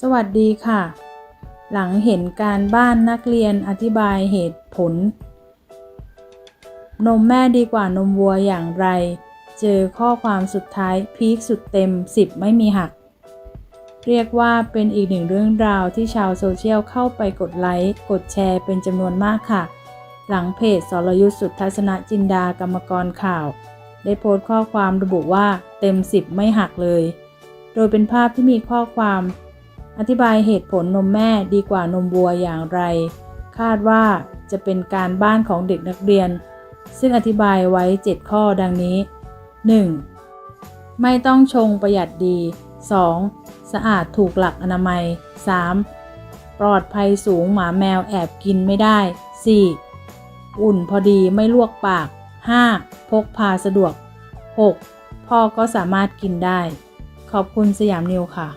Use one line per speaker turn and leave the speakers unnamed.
สวัสดีค่ะ หลังเห็นการบ้านนักเรียนอธิบายเหตุผล นมแม่ดีกว่านมวัวอย่างไร เจอข้อความสุดท้ายพีคสุดเต็ม 10 ไม่มีหัก เรียกว่าเป็นอีกหนึ่งเรื่องราวที่ชาวโซเชียลเข้าไปกดไลค์ กดแชร์เป็นจำนวนมากค่ะ หลังเพจสรยุทธสุทธัศนจินดากรรมกรข่าว ได้โพสต์ข้อความระบุว่าเต็ม 10 ไม่หักเลย โดยเป็นภาพที่มีข้อความ อธิบายเหตุผลนมแม่ดีกว่านมวัวอย่างไร คาดว่าจะเป็นการบ้านของเด็กนักเรียน ซึ่งอธิบายไว้ 7 ข้อดังนี้ 1. ไม่ต้องชงประหยัดดี 2. สะอาดถูกหลักอนามัย 3. ปลอดภัยสูงหมาแมวแอบกินไม่ได้ 4. อุ่นพอดีไม่ลวกปาก 5. พกพาสะดวก 6. พ่อก็สามารถกินได้ ขอบคุณสยามนิวค่ะ